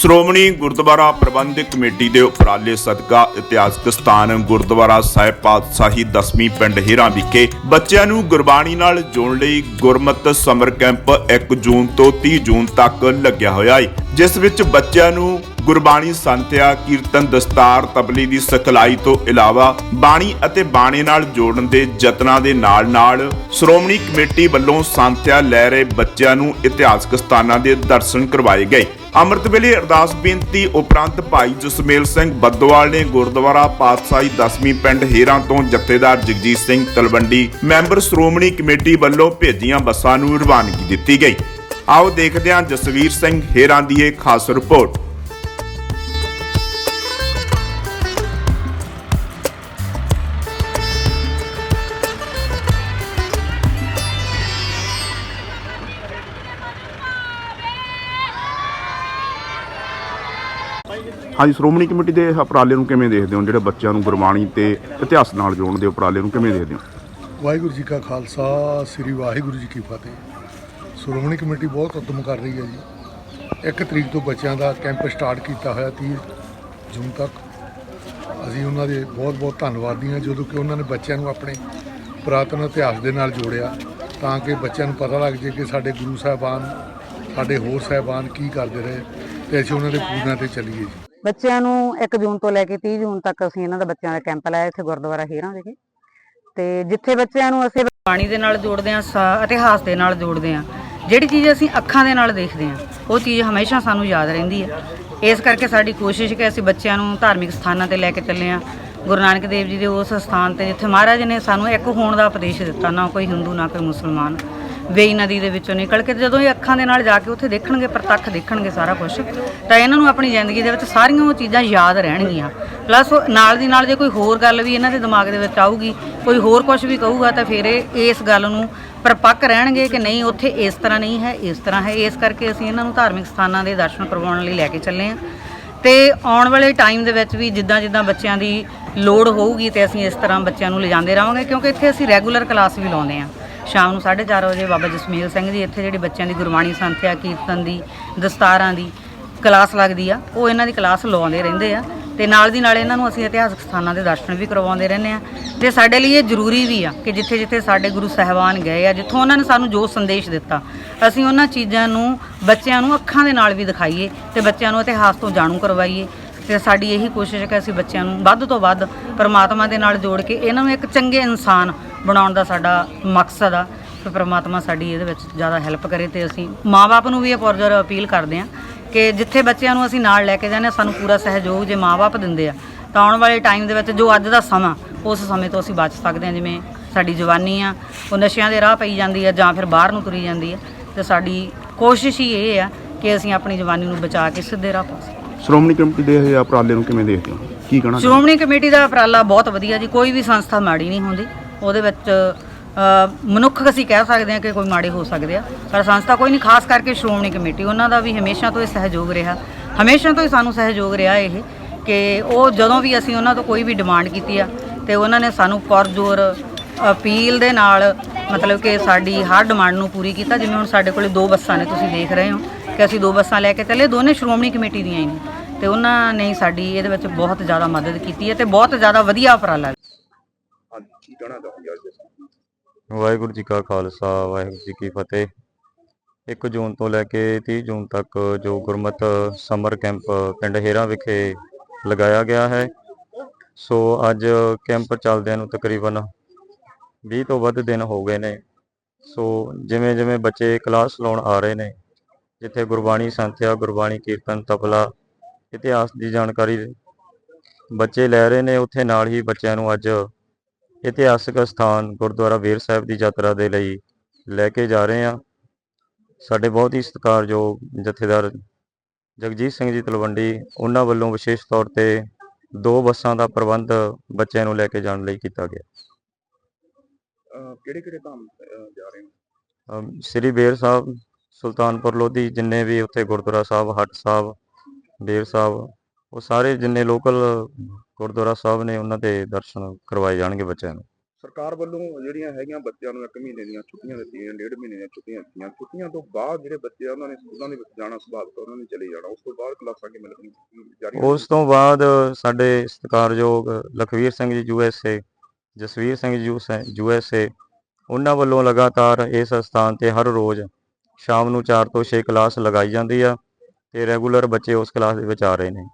ਸ਼੍ਰੋਮਣੀ ਗੁਰਦੁਆਰਾ ਪ੍ਰਬੰਧਕ committee ਦੇ ਉਪਰਾਲੇ ਸਦਕਾ ਇਤਿਹਾਸਕ ਸਥਾਨ ਗੁਰਦੁਆਰਾ ਸਾਹਿਬ ਪਾਤਸ਼ਾਹੀ ਦਸਵੀਂ ਪਿੰਡ ਹੀਰਾ ਵਿਖੇ ਬੱਚਿਆਂ ਨੂੰ ਗੁਰਬਾਣੀ ਨਾਲ ਜੋੜਨ ਲਈ ਗੁਰਮਤ ਸਮਰ ਕੈਂਪ 1 ਜੂਨ ਤੋਂ 30 ਜੂਨ ਤੱਕ ਲੱਗਿਆ ਹੋਇਆ ਹੈ ਜਿਸ ਵਿੱਚ ਬੱਚਿਆਂ ਨੂੰ ਗੁਰਬਾਣੀ ਸੰਥਿਆ, ਕੀਰਤਨ, ਦਸਤਾਰ, ਤਬਲੀ ਦੀ ਸਿਖਲਾਈ ਤੋਂ ਇਲਾਵਾ ਬਾਣੀ ਅਤੇ ਬਾਣੇ ਨਾਲ ਜੋੜਨ ਦੇ ਯਤਨਾਂ ਦੇ ਨਾਲ-ਨਾਲ ਸ਼੍ਰੋਮਣੀ ਕਮੇਟੀ ਵੱਲੋਂ ਸੰਥਿਆ ਲੈ ਰਹੇ ਬੱਚਿਆਂ ਨੂੰ ਇਤਿਹਾਸਕ ਸਥਾਨਾਂ ਦੇ ਦਰਸ਼ਨ ਕਰਵਾਏ ਗਏ। ਅੰਮ੍ਰਿਤ ਵੇਲੇ ਅਰਦਾਸ ਬੇਨਤੀ ਉਪਰੰਤ ਭਾਈ ਜਸਮੇਲ ਸਿੰਘ ਬੱਦੋਵਾਲ ਨੇ ਗੁਰਦੁਆਰਾ ਪਾਤਸ਼ਾਹੀ ਦਸਵੀਂ ਪਿੰਡ ਹੀਰਾਂ ਤੋਂ ਜਥੇਦਾਰ ਜਗਜੀਤ ਸਿੰਘ ਤਲਵੰਡੀ, ਮੈਂਬਰ ਸ਼੍ਰੋਮਣੀ ਕਮੇਟੀ ਵੱਲੋਂ ਭੇਜੀਆਂ ਬੱਸਾਂ ਨੂੰ ਰਵਾਨਗੀ ਦਿੱਤੀ ਗਈ। ਆਓ ਦੇਖਦੇ ਹਾਂ ਜਸਵੀਰ ਸਿੰਘ ਹੀਰਾਂ ਦੀ ਇਹ ਖਾਸ ਰਿਪੋਰਟ। ਹਾਂਜੀ, ਸ਼੍ਰੋਮਣੀ ਕਮੇਟੀ ਦੇ ਉਪਰਾਲੇ ਨੂੰ ਕਿਵੇਂ ਦੇਖਦੇ ਹੋ? ਜਿਹੜੇ ਬੱਚਿਆਂ ਨੂੰ ਗੁਰਬਾਣੀ ਤੇ ਇਤਿਹਾਸ ਨਾਲ ਜੋੜਨ ਦੇ ਉਪਰਾਲੇ ਨੂੰ ਕਿਵੇਂ ਦੇਖਦੇ ਹੋ? ਵਾਹਿਗੁਰੂ ਜੀ ਕਾ ਖਾਲਸਾ, ਸ੍ਰੀ ਵਾਹਿਗੁਰੂ ਜੀ ਕੀ ਫਤਿਹ। ਸ਼੍ਰੋਮਣੀ ਕਮੇਟੀ ਬਹੁਤ ਉਦਮ ਕਰ ਰਹੀ ਹੈ ਜੀ। ਇੱਕ ਤਰੀਕ ਤੋਂ ਬੱਚਿਆਂ ਦਾ ਕੈਂਪ ਸਟਾਰਟ ਕੀਤਾ ਹੋਇਆ 30 ਜੂਨ ਤੱਕ। ਅਸੀਂ ਉਹਨਾਂ ਦੇ ਬਹੁਤ ਬਹੁਤ ਧੰਨਵਾਦੀ ਹਾਂ ਜਦੋਂ ਕਿ ਉਹਨਾਂ ਨੇ ਬੱਚਿਆਂ ਨੂੰ ਆਪਣੇ ਪੁਰਾਤਨ ਇਤਿਹਾਸ ਦੇ ਨਾਲ ਜੋੜਿਆ, ਤਾਂ ਕਿ ਬੱਚਿਆਂ ਨੂੰ ਪਤਾ ਲੱਗ ਜੇ ਕਿ ਸਾਡੇ ਗੁਰੂ ਸਾਹਿਬਾਨ, ਸਾਡੇ ਹੋਰ ਸਾਹਿਬਾਨ ਕੀ ਕਰਦੇ ਰਹੇ, ਤੇ ਅਸੀਂ ਉਹਨਾਂ ਦੇ ਪੂਰਨਾਂ ਤੇ ਚੱਲੀਏ ਜੀ। ਬੱਚਿਆਂ ਨੂੰ 1 ਜੂਨ ਤੋਂ ਲੈ ਕੇ 30 ਜੂਨ ਤੱਕ ਅਸੀਂ ਇਹਨਾਂ ਦਾ ਬੱਚਿਆਂ ਦਾ ਕੈਂਪ ਲਾਇਆ ਇੱਥੇ ਗੁਰਦੁਆਰਾ ਹੀਰਾਂ ਵਿਖੇ। ਤੇ ਜਿੱਥੇ ਬੱਚਿਆਂ ਨੂੰ ਅਸੀਂ ਬਾਣੀ ਦੇ ਨਾਲ ਜੋੜਦੇ ਹਾਂ ਇਤਿਹਾਸ ਦੇ ਨਾਲ ਜੋੜਦੇ ਹਾਂ। ਜਿਹੜੀ ਚੀਜ਼ ਅਸੀਂ ਅੱਖਾਂ ਦੇ ਨਾਲ ਦੇਖਦੇ ਹਾਂ, ਉਹ ਚੀਜ਼ ਹਮੇਸ਼ਾ ਸਾਨੂੰ ਯਾਦ ਰਹਿੰਦੀ ਹੈ। ਇਸ ਕਰਕੇ ਸਾਡੀ ਕੋਸ਼ਿਸ਼ ਕਿ ਅਸੀਂ ਬੱਚਿਆਂ ਨੂੰ ਧਾਰਮਿਕ ਸਥਾਨਾਂ ਤੇ ਲੈ ਕੇ ਚੱਲੇ ਆ ਗੁਰੂ ਨਾਨਕ ਦੇਵ ਜੀ ਦੇ ਉਸ ਸਥਾਨ ਤੇ, ਜਿੱਥੇ ਮਹਾਰਾਜ ਨੇ ਸਾਨੂੰ ਇੱਕ ਹੋਣ ਦਾ ਉਪਦੇਸ਼ ਦਿੱਤਾ, ਨਾ ਕੋਈ ਹਿੰਦੂ, ਨਾ ਕੋਈ ਮੁਸਲਮਾਨ। ਵੇਈ ਨਦੀ ਦੇ ਵਿੱਚੋਂ ਨਿਕਲ ਕੇ ਤੇ ਜਦੋਂ ਇਹ ਅੱਖਾਂ ਦੇ ਨਾਲ ਜਾ ਕੇ ਉੱਥੇ ਦੇਖਣਗੇ, ਪ੍ਰਤੱਖ ਦੇਖਣਗੇ ਸਾਰਾ ਕੁਝ ਤਾਂ ਇਹਨਾਂ ਨੂੰ ਆਪਣੀ ਜ਼ਿੰਦਗੀ ਦੇ ਵਿੱਚ ਸਾਰੀਆਂ ਉਹ ਚੀਜ਼ਾਂ ਯਾਦ ਰਹਿਣਗੀਆਂ। ਪਲੱਸ ਨਾਲ ਦੀ ਨਾਲ ਜੇ ਕੋਈ ਹੋਰ ਗੱਲ ਵੀ ਇਹਨਾਂ ਦੇ ਦਿਮਾਗ ਦੇ ਵਿੱਚ ਆਊਗੀ, ਕੋਈ ਹੋਰ ਕੁਝ ਵੀ ਕਹੂਗਾ, ਤਾਂ ਫਿਰ ਇਹ, ਇਸ ਗੱਲ ਨੂੰ ਪਰਪੱਕ ਰਹਿਣਗੇ ਕਿ ਨਹੀਂ, ਉੱਥੇ ਇਸ ਤਰ੍ਹਾਂ ਨਹੀਂ ਹੈ, ਇਸ ਤਰ੍ਹਾਂ ਹੈ। ਇਸ ਕਰਕੇ ਅਸੀਂ ਇਹਨਾਂ ਨੂੰ ਧਾਰਮਿਕ ਸਥਾਨਾਂ ਦੇ ਦਰਸ਼ਨ ਕਰਵਾਉਣ ਲਈ ਲੈ ਕੇ ਚੱਲੇ ਹਾਂ। ਤੇ ਆਉਣ ਵਾਲੇ ਟਾਈਮ ਦੇ ਵਿੱਚ ਵੀ ਜਿੱਦਾਂ ਜਿੱਦਾਂ ਬੱਚਿਆਂ ਦੀ ਲੋੜ ਹੋਊਗੀ ਤੇ ਅਸੀਂ ਇਸ ਤਰ੍ਹਾਂ ਬੱਚਿਆਂ ਨੂੰ ਲਿਜਾਂਦੇ ਰਹਾਂਗੇ, ਕਿਉਂਕਿ ਇੱਥੇ ਅਸੀਂ ਰੈਗੂਲਰ ਕਲਾਸ ਵੀ ਲਾਉਂਦੇ ਹਾਂ। ਸ਼ਾਮ ਨੂੰ 4:30 ਵਜੇ ਬਾਬਾ ਜਸਮੇਲ ਸਿੰਘ ਜੀ ਇੱਥੇ ਜਿਹੜੇ ਬੱਚਿਆਂ ਦੀ ਗੁਰਬਾਣੀ ਸੰਥਿਆ ਕੀਰਤਨ ਦੀ, ਦਸਤਾਰਾਂ ਦੀ, ਕਲਾਸ ਲੱਗਦੀ ਆ, ਉਹ ਇਹਨਾਂ ਦੀ ਕਲਾਸ ਲਵਾਉਂਦੇ ਰਹਿੰਦੇ ਆ। ਤੇ ਨਾਲ ਦੀ ਨਾਲ ਇਹਨਾਂ ਨੂੰ ਅਸੀਂ ਇਤਿਹਾਸਕ ਸਥਾਨਾਂ ਦੇ ਦਰਸ਼ਨ ਵੀ ਕਰਵਾਉਂਦੇ ਰਹਿੰਦੇ ਆ। ਤੇ ਸਾਡੇ ਲਈ ਇਹ ਜ਼ਰੂਰੀ ਵੀ ਆ ਕਿ ਜਿੱਥੇ ਜਿੱਥੇ ਸਾਡੇ ਗੁਰੂ ਸਾਹਿਬਾਨ ਗਏ ਆ, ਜਿੱਥੋਂ ਉਹਨਾਂ ਨੇ ਸਾਨੂੰ ਜੋ ਸੰਦੇਸ਼ ਦਿੱਤਾ, ਅਸੀਂ ਉਹਨਾਂ ਚੀਜ਼ਾਂ ਨੂੰ ਬੱਚਿਆਂ ਨੂੰ ਅੱਖਾਂ ਦੇ ਨਾਲ ਵੀ ਦਿਖਾਈਏ ਤੇ ਬੱਚਿਆਂ ਨੂੰ ਇਤਿਹਾਸ ਤੋਂ ਜਾਣੂ ਕਰਵਾਈਏ। ਤੇ ਸਾਡੀ ਇਹੀ ਕੋਸ਼ਿਸ਼ ਹੈ ਕਿ ਅਸੀਂ ਬੱਚਿਆਂ ਨੂੰ ਵੱਧ ਤੋਂ ਵੱਧ ਪਰਮਾਤਮਾ ਦੇ ਨਾਲ ਜੋੜ ਕੇ ਇਹਨਾਂ ਨੂੰ ਇੱਕ ਚੰਗੇ ਇਨਸਾਨ ਬਣਾਉਣ ਦਾ ਸਾਡਾ ਮਕਸਦ ਆ ਕਿ ਪਰਮਾਤਮਾ ਸਾਡੀ ਇਹਦੇ ਵਿੱਚ ਜ਼ਿਆਦਾ ਹੈਲਪ ਕਰੇ ਤੇ ਅਸੀਂ ਮਾਪੇ ਨੂੰ ਵੀ ਇਹ ਪੁਰਜਰ ਅਪੀਲ ਕਰਦੇ ਹਾਂ ਕਿ ਜਿੱਥੇ ਬੱਚਿਆਂ ਨੂੰ ਅਸੀਂ ਨਾਲ ਲੈ ਕੇ ਜਾਂਦੇ ਹਾਂ ਸਾਨੂੰ ਪੂਰਾ ਸਹਿਯੋਗ ਜੇ ਮਾਪੇ ਦਿੰਦੇ ਆ ਤਾਂ ਆਉਣ ਵਾਲੇ ਟਾਈਮ ਦੇ ਵਿੱਚ ਜੋ ਅੱਜ ਦਾ ਸਮਾਂ ਉਸ ਸਮੇਂ ਤੋਂ ਅਸੀਂ ਬਚ ਸਕਦੇ ਹਾਂ ਜਿਵੇਂ ਸਾਡੀ ਜਵਾਨੀ ਆ ਉਹ ਨਸ਼ਿਆਂ ਦੇ ਰਾਹ ਪਈ ਜਾਂਦੀ ਆ ਜਾਂ ਫਿਰ ਬਾਹਰ ਨੂੰ ਤੁਰੀ ਜਾਂਦੀ ਆ ਤੇ ਸਾਡੀ ਕੋਸ਼ਿਸ਼ ਹੀ ਇਹ ਆ ਕਿ ਅਸੀਂ ਆਪਣੀ ਜਵਾਨੀ ਨੂੰ ਬਚਾ ਕੇ ਸਿੱਧੇ ਰਾਹ ਪਾ ਸਕੀਏ। ਸ਼੍ਰੋਮਣੀ ਕਮੇਟੀ ਦੇ ਇਹ ਉਪਰਾਲੇ ਨੂੰ ਕਿਵੇਂ ਦੇਖਦੇ ਹੋ? ਕੀ ਕਹਿਣਾ ਸ਼੍ਰੋਮਣੀ ਕਮੇਟੀ ਦਾ ਉਪਰਾਲਾ ਬਹੁਤ ਵਧੀਆ ਜੀ ਕੋਈ ਵੀ ਸੰਸਥਾ ਮਾੜੀ ਨਹੀਂ ਹੁੰਦੀ। ਉਹਦੇ ਵਿੱਚ ਮਨੁੱਖ ਅਸੀਂ ਕਹਿ ਸਕਦੇ ਹਾਂ ਕਿ ਕੋਈ ਮਾੜੇ ਹੋ ਸਕਦੇ ਆ, ਪਰ ਸੰਸਥਾ ਕੋਈ ਨਹੀਂ, ਖਾਸ ਕਰਕੇ ਸ਼੍ਰੋਮਣੀ ਕਮੇਟੀ, ਉਹਨਾਂ ਦਾ ਵੀ ਹਮੇਸ਼ਾ ਤੋਂ ਇਹ ਸਹਿਯੋਗ ਰਿਹਾ। ਹਮੇਸ਼ਾ ਤੋਂ ਹੀ ਸਾਨੂੰ ਸਹਿਯੋਗ ਰਿਹਾ ਇਹ, ਕਿ ਉਹ ਜਦੋਂ ਵੀ ਅਸੀਂ ਉਹਨਾਂ ਤੋਂ ਕੋਈ ਵੀ ਡਿਮਾਂਡ ਕੀਤੀ ਆ, ਤੇ ਉਹਨਾਂ ਨੇ ਸਾਨੂੰ ਪੁਰਜੋਰ ਅਪੀਲ ਦੇ ਨਾਲ, ਮਤਲਬ ਕਿ ਸਾਡੀ ਹਰ ਡਿਮਾਂਡ ਨੂੰ ਪੂਰੀ ਕੀਤਾ, ਜਿਵੇਂ ਹੁਣ ਸਾਡੇ ਕੋਲੇ ਦੋ ਬੱਸਾਂ ਨੇ, ਤੁਸੀਂ ਦੇਖ ਰਹੇ ਹੋ ਕਿ ਅਸੀਂ ਦੋ ਬੱਸਾਂ ਲੈ ਕੇ ਚੱਲੇ, ਦੋਨੇ ਸ਼੍ਰੋਮਣੀ ਕਮੇਟੀ ਦੀਆਂ ਹੀ ਨੇ, ਤੇ ਉਹਨਾਂ ਨੇ ਸਾਡੀ ਇਹਦੇ ਵਿੱਚ ਬਹੁਤ ਜ਼ਿਆਦਾ ਮਦਦ ਕੀਤੀ ਹੈ ਤੇ ਬਹੁਤ ਜ਼ਿਆਦਾ ਵਧੀਆ ਉਪਰਾਲਾ ਹੈ। ਕੀ ਕਹਿਣਾ ਚਾਹੁੰਦੇ ਹੋ ਵਾਹਿਗੁਰੂ ਜੀ ਕਾ ਖਾਲਸਾ, ਵਾਹਿਗੁਰੂ ਜੀ ਕੀ ਫਤਿਹ 1 ਜੂਨ ਤੋਂ ਲੈ ਕੇ 30 ਜੂਨ ਤੱਕ ਜੋ ਗੁਰਮਤ ਸਮਰ ਕੈਂਪ ਪਿੰਡ ਹੇਰਾ ਵਿਖੇ ਲਗਾਇਆ ਗਿਆ ਹੈ, ਸੋ ਅੱਜ ਕੈਂਪ ਚੱਲਦਿਆਂ ਨੂੰ ਤਕਰੀਬਨ 20 ਤੋਂ ਵੱਧ ਦਿਨ ਹੋ ਗਏ ਨੇ ਸੋ ਜਿਵੇਂ ਜਿਵੇਂ ਬੱਚੇ ਕਲਾਸ ਲਾਉਣ ਆ ਰਹੇ ਨੇ, ਜਿੱਥੇ ਗੁਰਬਾਣੀ ਸੰਥਿਆ, ਗੁਰਬਾਣੀ ਕੀਰਤਨ, ਤਬਲਾ, ਇਤਿਹਾਸ ਦੀ ਜਾਣਕਾਰੀ ਬੱਚੇ ਲੈ ਰਹੇ ਨੇ, ਉੱਥੇ ਨਾਲ ਹੀ ਬੱਚਿਆਂ ਨੂੰ ਅੱਜ ਇਤਿਹਾਸਕ ਸਥਾਨ ਗੁਰਦੁਆਰਾ ਵੀਰ ਸਾਹਿਬ ਦੀ ਯਾਤਰਾ ਦੇ ਲਈ ਲੈ ਕੇ ਜਾ ਰਹੇ ਹਾਂ। ਸਾਡੇ ਬਹੁਤ ਹੀ ਸਤਿਕਾਰਯੋਗ ਜਥੇਦਾਰ ਜਗਜੀਤ ਸਿੰਘ ਜੀ ਤਲਵੰਡੀ ਉਹਨਾਂ ਵੱਲੋਂ ਵਿਸ਼ੇਸ਼ ਤੌਰ ਤੇ ਦੋ ਬੱਸਾਂ ਦਾ ਪ੍ਰਬੰਧ ਬੱਚਿਆਂ ਨੂੰ ਲੈ ਕੇ ਜਾਣ ਲਈ ਕੀਤਾ ਗਿਆ। ਕਿਹੜੇ ਕਿਹੜੇ ਕੰਮ ਜਾ ਰਹੇ ਹੋ? ਸ੍ਰੀ ਬੇਰ ਸਾਹਿਬ ਸੁਲਤਾਨਪੁਰ ਲੋਧੀ ਜਿੰਨੇ ਵੀ ਉੱਥੇ ਗੁਰਦੁਆਰਾ ਸਾਹਿਬ ਹੱਟ ਸਾਹਿਬ ਬੇਰ ਸਾਹਿਬ ਉਹ ਸਾਰੇ ਜਿੰਨੇ ਲੋਕਲ ਗੁਰਦੁਆਰਾ ਸਾਹਿਬ ਨੇ ਉਹਨਾਂ ਦੇ ਦਰਸ਼ਨ ਕਰਵਾਏ ਜਾਣਗੇ ਬੱਚਿਆਂ ਨੂੰ। ਸਰਕਾਰ ਵੱਲੋਂ ਜਿਹੜੀਆਂ ਹੈਗੀਆਂ ਬੱਚਿਆਂ ਨੂੰ 1 ਮਹੀਨੇ ਦੀਆਂ ਛੁੱਟੀਆਂ ਦਿੱਤੀਆਂ ਡੇਢ ਮਹੀਨੇ ਦੀਆਂ ਛੁੱਟੀਆਂ ਦਿੱਤੀਆਂ। ਛੁੱਟੀਆਂ ਤੋਂ ਬਾਅਦ ਜਿਹੜੇ ਬੱਚੇ ਉਹਨਾਂ ਨੇ ਸਕੂਲਾਂ ਦੇ ਵਿੱਚ ਜਾਣਾ ਸੁਭਾਵਿਕ ਉਹਨਾਂ ਨੇ ਚਲੇ ਜਾਣਾ। ਉਸ ਤੋਂ ਬਾਅਦ ਕਲਾਸਾਂ ਕਿਵੇਂ ਲੱਗਣਗੀਆਂ ਜਾਰੀ ਉਸ ਤੋਂ ਬਾਅਦ ਸਾਡੇ ਸਤਿਕਾਰਯੋਗ ਲਖਵੀਰ ਸਿੰਘ ਜੀ ਯੂਐਸਏ ਜਸਵੀਰ ਸਿੰਘ ਜੀ ਯੂਐਸਏ ਉਹਨਾਂ ਵੱਲੋਂ ਲਗਾਤਾਰ ਇਸ ਸਥਾਨ ਤੇ ਹਰ ਰੋਜ਼ ਸ਼ਾਮ ਨੂੰ 4 ਤੋਂ 6 ਕਲਾਸ ਲਗਾਈ ਜਾਂਦੀ ਆ ਤੇ ਰੈਗੂਲਰ ਬੱਚੇ ਉਸ ਕਲਾਸ ਦੇ ਵਿੱਚ ਆ ਰਹੇ ਨੇ।